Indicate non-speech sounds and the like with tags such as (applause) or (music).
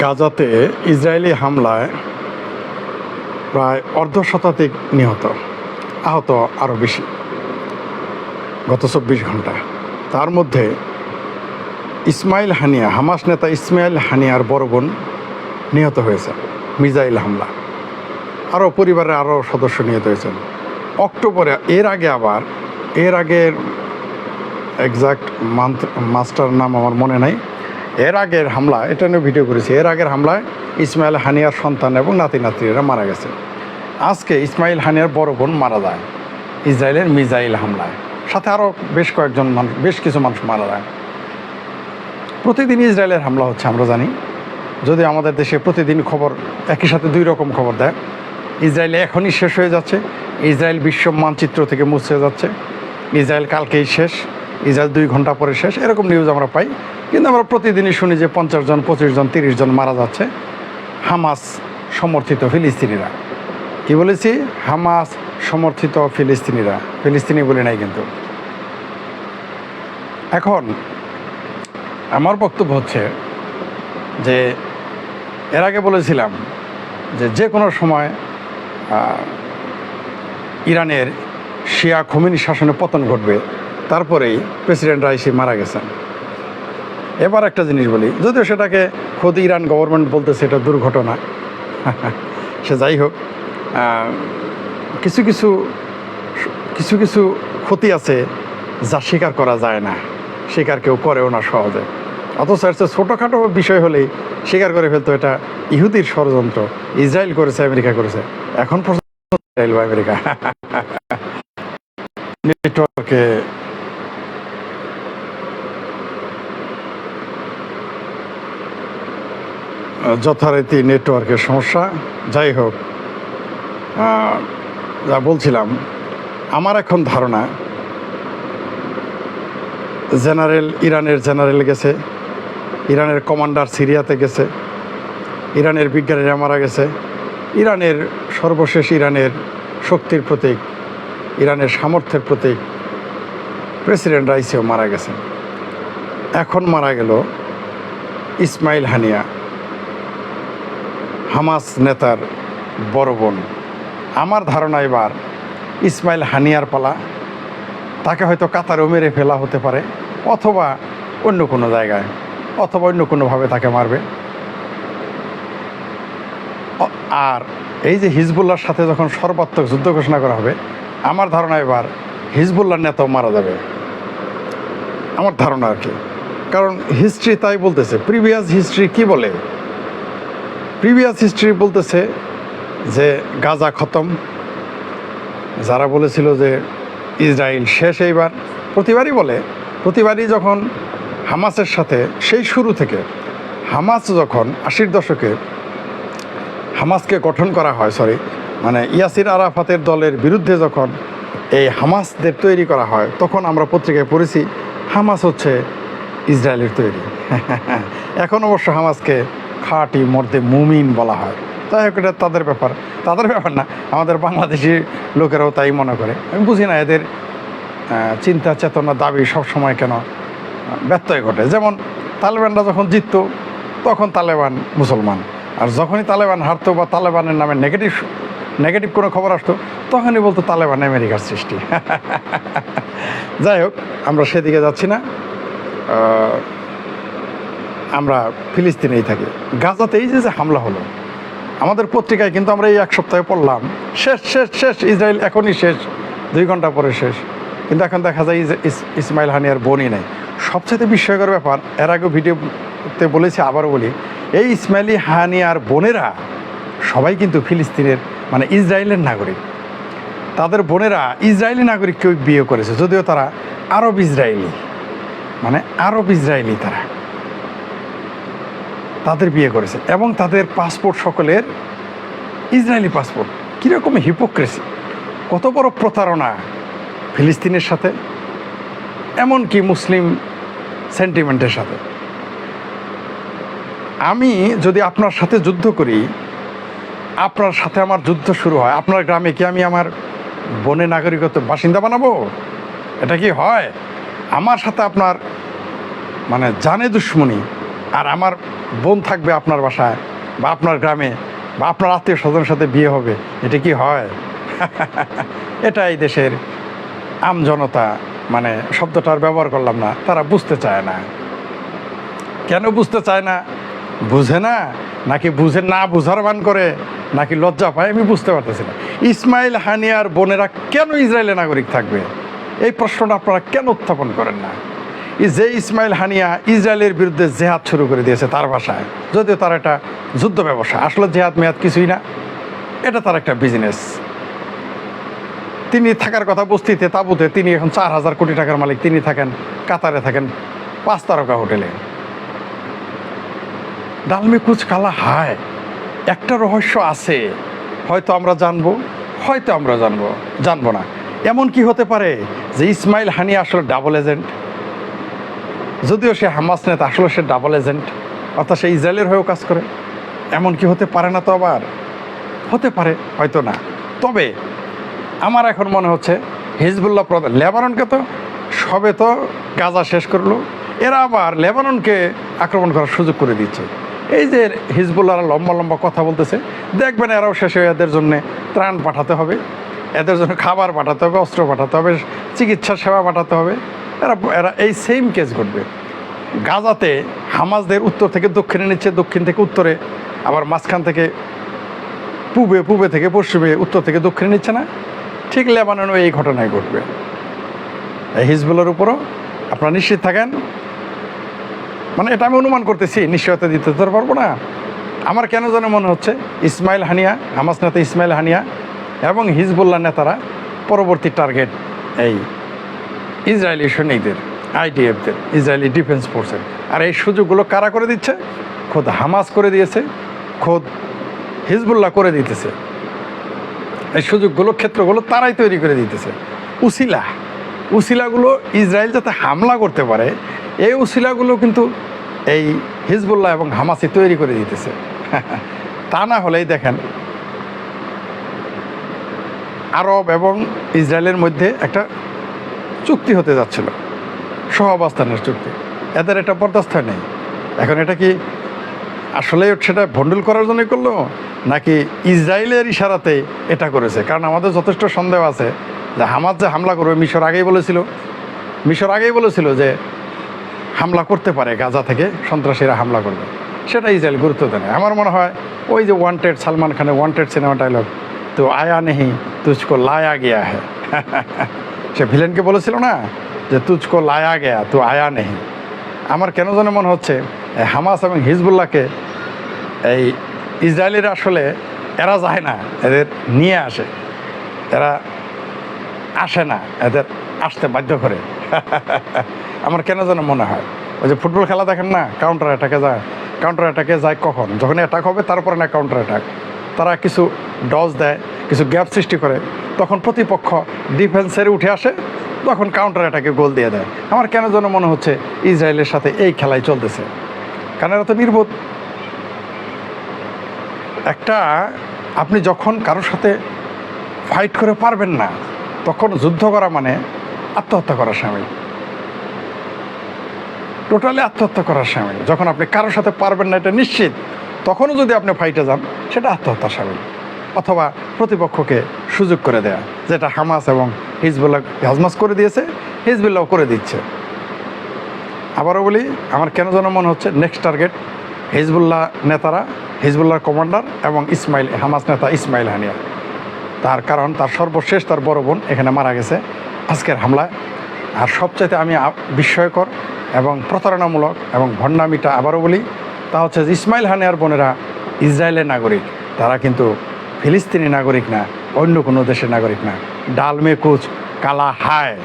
গাজাতে Israeli হামলায় প্রায় অর্ধ শতাধিক নিহত, আহত আরও বেশি গত চব্বিশ ঘণ্টা তার মধ্যে ইসমাইল হানিয়া, হামাস নেতা ইসমাইল হানিয়ার বড় বোন নিহত হয়েছে মিজাইল হামলা। আরও পরিবারের আরও সদস্য নিহত হয়েছেন। অক্টোবরে এর আগে আবার, এর আগের এক্সাক্ট মান্থ মাস্টার নাম আমার মনে নাই এর আগের হামলা, এটা নিয়ে ভিডিও করেছি। এর আগের হামলায় ইসমাইল হানিয়ার সন্তান এবং নাতি নাতিরা মারা গেছে। আজকে ইসমাইল হানিয়ার বড় বোন মারা যায় ইসরায়েলের মিজাইল হামলায়। সাথে আরও বেশ কয়েকজন মানুষ বেশ কিছু মানুষ মারা যায়। প্রতিদিন ইসরায়েলের হামলা হচ্ছে, আমরা জানি। যদি আমাদের দেশে প্রতিদিন খবর একই সাথে দুই রকম খবর দেয়। ইসরায়েল এখনই শেষ হয়ে যাচ্ছে ইসরায়েল বিশ্ব মানচিত্র থেকে মুছে যাচ্ছে। ইসরায়েল কালকেই শেষ ইসরায়েল দুই ঘণ্টা পরে শেষ, এরকম নিউজ আমরা পাই। কিন্তু আমরা প্রতিদিনই শুনি যে পঞ্চাশ জন, পঁচিশ জন, তিরিশ জন মারা যাচ্ছে। হামাস সমর্থিত ফিলিস্তিনিরা। কি বলেছি? হামাস সমর্থিত ফিলিস্তিনিরা। ফিলিস্তিনি বলে নাই কিন্তু। এখন আমার বক্তব্য হচ্ছে যে এর আগে বলেছিলাম যে যে কোনো সময় ইরানের শিয়া খমিনি শাসনে পতন ঘটবে, তারপরেই প্রেসিডেন্ট রাইসি মারা গেছেন। এবার একটা জিনিস বলি, যদিও সেটাকে খোদ ইরান গভর্নমেন্ট বলতেছে এটা দুর্ঘটনা, (laughs) সে যাই হোক কিছু কিছু কিছু কিছু ক্ষতি আছে যা স্বীকার করা যায় না, স্বীকার কেউ করেও না সহজে। অথচ চেয়ে ছোটোখাটো বিষয় হলেই স্বীকার করে ফেলতো এটা ইহুদির ষড়যন্ত্র, ইসরায়েল করেছে, আমেরিকা করেছে, এখন পর্যন্ত ইসরায়েল বা আমেরিকা। (laughs) নেটওয়ার্কে যথারীতি নেটওয়ার্কের সমস্যা। যাই হোক যা বলছিলাম, আমার এখন ধারণা, জেনারেল, ইরানের জেনারেল গেছে, ইরানের কমান্ডার সিরিয়াতে গেছে, ইরানের বিজ্ঞানীরা মারা গেছে, ইরানের সর্বশেষ ইরানের শক্তির প্রতীক, ইরানের সামর্থ্যের প্রতীক, প্রেসিডেন্ট রাইসিও মারা গেছেন। এখন মারা গেল ইসমাইল হানিয়া। হামাস নেতার বড় বোন। আমার ধারণা এবার ইসমাইল হানিয়ার পালা। তাকে হয়তো কাতারেও মেরে ফেলা হতে পারে, অথবা অন্য কোনো জায়গায়, অথবা অন্য কোনোভাবে তাকে মারবে। আর এই যে হিজবুল্লার সাথে যখন সর্বাত্মক যুদ্ধ ঘোষণা করা হবে, আমার ধারণা এবার হিজবুল্লার নেতাও মারা যাবে। আমার ধারণা আর কি। কারণ হিস্ট্রি তাই বলতেছে প্রিভিয়াস হিস্ট্রি কি বলে? প্রিভিয়াস হিস্ট্রি বলতেছে যে গাজা খতম। যারা বলেছিল যে ইসরায়েল শেষ এইবার, প্রতিবারই বলে, প্রতিবারই যখন হামাসের সাথে, সেই শুরু থেকে হামাস যখন আশির দশকে হামাসকে গঠন করা হয় সরি মানে ইয়াসির আরাফাতের দলের বিরুদ্ধে যখন এই হামাসদের তৈরি করা হয়, তখন আমরা পত্রিকায় পড়েছি, হামাস হচ্ছে ইসরায়েলের তৈরি। (laughs) এখন অবশ্য হামাসকে খাঁটি মর্দে মুমিন বলা হয়। তাই হোক, এটা তাদের ব্যাপার। তাদের ব্যাপার না, আমাদের বাংলাদেশি লোকেরাও তাই মনে করে। আমি বুঝি না এদের চিন্তা চেতনা দাবি সব সময় কেন ব্যত্যয় ঘটে। যেমন তালেবানরা যখন জিততো, তখন তালেবান মুসলমান। আর যখনই তালেবান হারতো বা তালেবানের নামে নেগেটিভ নেগেটিভ কোনো খবর আসতো, তখনই বলতো তালেবান আমেরিকার সৃষ্টি। (laughs) যাই হোক, আমরা সেদিকে যাচ্ছি না। আমরা ফিলিস্তিনেই থাকি। গাজাতে এই যে হামলা হলো, আমাদের পত্রিকায় কিন্তু আমরা এই এক সপ্তাহে পড়লাম, শেষ শেষ শেষ, ইসরায়েল এখনই শেষ, দুই ঘণ্টা পরে শেষ। কিন্তু এখন দেখা যায় ইস- ইস- ইসমাইল হানিয়ার বোনই নেই। সবচেয়ে বিস্ময়কর ব্যাপার, এর আগে ভিডিওতে বলেছি, আবারও বলি, এই ইসমাইলি হানিয়ার বোনেরা সবাই কিন্তু ফিলিস্তিনের মানে ইসরায়েলের নাগরিক। তাদের বোনেরা ইসরায়েলি নাগরিককে বিয়ে করেছে, যদিও তারা আরব ইসরায়েলি মানে আরব ইসরায়েলি তারা। তাদের বিয়ে করেছে এবং তাদের পাসপোর্ট সকলের ইসরায়েলি পাসপোর্ট কীরকম হিপোক্রেসি কত বড় প্রতারণা ফিলিস্তিনের সাথে, এমনকি মুসলিম সেন্টিমেন্টের সাথে। আমি যদি আপনার সাথে যুদ্ধ করি, আপনার সাথে আমার যুদ্ধ শুরু হয়, আপনার গ্রামে কি আমি আমার বনে নাগরিকত্ব বাসিন্দা বানাবো? এটা কি হয়? আমার সাথে আপনার মানে জানে দুশ্মনী আর আমার বোন থাকবে আপনার বাসায়, বা আপনার গ্রামে, বা আপনার আত্মীয় স্বজনের সাথে বিয়ে হবে, এটা কি হয়? (laughs) এটা এই দেশের আম জনতা মানে শব্দটার ব্যবহার করলাম না, তারা বুঝতে চায় না। কেন বুঝতে চায় না? বুঝে না? নাকি বুঝে না বুঝার মান করে, নাকি লজ্জা পায়? আমি বুঝতে পারতেছি না। ইসমাইল হানিয়ার বোনেরা কেন ইসরায়েলের নাগরিক থাকবে? এই প্রশ্নটা আপনারা কেন উত্থাপন করেন না? যে ইসমাইল হানিয়া ইসরায়েলের বিরুদ্ধে জেহাদ শুরু করে দিয়েছে তার ভাষায়, যদিও তার একটা যুদ্ধ ব্যবসা, আসলে জেহাদ মেয়াদ কিছুই না, এটা তার একটা বিজনেস তিনি থাকার কথা বস্তিতে, তাবুতে, তিনি এখন চার হাজার কোটি টাকার মালিক, তিনি থাকেন কাতারে, থাকেন পাঁচ তারকা হোটেলে। ডালমি কুচ কালা হায়, একটা রহস্য আছে, হয়তো আমরা জানব, হয়তো আমরা জানব জানব না। এমন কি হতে পারে যে ইসমাইল হানি আসলে ডাবল এজেন্ট যদিও সে হামাস নেতা, আসলে সে ডাবল এজেন্ট অর্থাৎ সে ইসরায়েলের হয়েও কাজ করে। এমন কি হতে পারে না তো আবার? হতে পারে, হয়তো না। তবে আমার এখন মনে হচ্ছে, হিজবুল্লাহ প্রধান লেবাননকে তো সবে তো গাজা শেষ করল। এরা আবার লেবাননকে আক্রমণ করার সুযোগ করে দিচ্ছে। এই যে হিজবুল্লাহরা লম্বা লম্বা কথা বলতেছে, দেখবেন এরাও শেষে এদের জন্য ত্রাণ পাঠাতে হবে। এদের জন্য খাবার পাঠাতে হবে, অস্ত্র পাঠাতে হবে, চিকিৎসা সেবা পাঠাতে হবে। এরা এরা এই সেম কেস ঘটবে। গাজাতে হামাজদের উত্তর থেকে দক্ষিণে নিচ্ছে, দক্ষিণ থেকে উত্তরে, আবার মাঝখান থেকে পূবে পূবে থেকে পশ্চিমে, উত্তর থেকে দক্ষিণে নিচ্ছে না। ঠিক লেবাননও এই ঘটনায় ঘটবে। এই হিজবুলের উপরও আপনারা নিশ্চিত থাকেন। মানে এটা আমি অনুমান করতেছি, নিশ্চয়তা দিতে পারব না। আমার কেন যেন মনে হচ্ছে, ইসমাইল হানিয়া, হামাস নেতা ইসমাইল হানিয়া এবং হিজবুল্লাহ নেতারা পরবর্তী টার্গেট এই ইসরায়েলি সৈনিকদের আইডিএফদের ইসরায়েলি ডিফেন্স ফোর্সের। আর এই সুযোগগুলো কারা করে দিচ্ছে? খোদ হামাস করে দিয়েছে, খোদ হিজবুল্লাহ করে দিতেছে। এই সুযোগগুলো, ক্ষেত্রগুলো তারাই তৈরি করে দিতেছে। উসিলা, উসিলাগুলো ইসরায়েল যাতে হামলা করতে পারে, এই উসিলাগুলো কিন্তু এই হিজবুল্লাহ এবং হামাসি তৈরি করে দিতেছে। (laughs) তা না হলেই দেখেন আরব এবং ইসরায়েলের মধ্যে একটা চুক্তি হতে যাচ্ছিল। সহাবস্থানের চুক্তি। এদের এটা বরদাস্ত নেই। এখন এটা কি আসলে সেটা ভন্ডুল করার জন্য করল, নাকি ইসরায়েলের ইশারাতে এটা করেছে? কারণ আমাদের যথেষ্ট সন্দেহ আছে যে হামাজ যে হামলা করবে, মিশর আগেই বলেছিল। মিশর আগেই বলেছিল যে হামলা করতে পারে, গাজা থেকে সন্ত্রাসীরা হামলা করবে। সেটা ইসরায়েল গুরুত্ব দেয়। আমার মনে হয় ওই যে ওয়ান্টেড সালমান খানের ওয়ান্টেড সিনেমা ডায়লগ তো আয়া নেহি তুঝকো লায়া গিয়া হ্যাঁ সে ভিলেনকে বলেছিল না যে তুঝকো লায়া গেয়া তু আয়া নেহি আমার কেন যেন মনে হচ্ছে হামাস এবং হিজবুল্লাহকে এই ইসরায়েলের আসলে এরা যায় না, এদের নিয়ে আসে। এরা আসে না, এদের আসতে বাধ্য করে। (laughs) আমার কেন যেন মনে হয়। ওই যে ফুটবল খেলা দেখেন না কাউন্টার অ্যাটাকে যায় কাউন্টার অ্যাটাকে যায় কখন? যখন অ্যাটাক হবে, তারপরে না কাউন্টার অ্যাটাক তারা কিছু ডজ দেয় কিছু গ্যাপ সৃষ্টি করে, তখন প্রতিপক্ষ ডিফেন্সের উঠে আসে, তখন কাউন্টার অ্যাটাকে গোল দিয়ে দেয়। আমার কেন যেন মনে হচ্ছে ইসরায়েলের সাথে এই খেলাই চলতেছে? কারণ এরা তো নির্বোধ। একটা, আপনি যখন কারোর সাথে ফাইট করে পারবেন না, তখন যুদ্ধ করা মানে আত্মহত্যা করার সামিল। টোটালি আত্মহত্যা করার সামিল। যখন আপনি কারোর সাথে পারবেন না, এটা নিশ্চিত, তখনও যদি আপনি ফাইটে যান, সেটা আত্মহত্যার সামিল। অথবা প্রতিপক্ষকে সুযোগ করে দেয়া, যেটা হামাস এবং হিজবুল্লাহ হাজমাস করে দিয়েছে হিজবুল্লাহ করে দিচ্ছে। আবারও বলি, আমার কেন যেন মনে হচ্ছে নেক্সট টার্গেট হিজবুল্লাহ নেতারা, হিজবুল্লাহর কমান্ডার এবং ইসমাইল, হামাস নেতা ইসমাইল হানিয়া। তার কারণ, তার সর্বশেষ, তার বড় বোন এখানে মারা গেছে আজকের হামলায়। আর সবচাইতে আমি বিস্ময়কর এবং প্রতারণামূলক এবং ভণ্ডামিটা আবারও বলি, তা হচ্ছে ইসমাইল হানিয়ার বোনেরা ইসরায়েলের নাগরিক। তারা কিন্তু ফিলিস্তিনি নাগরিক না অন্য কোনো দেশের নাগরিক না। ডালমে কুচ কালা হায়।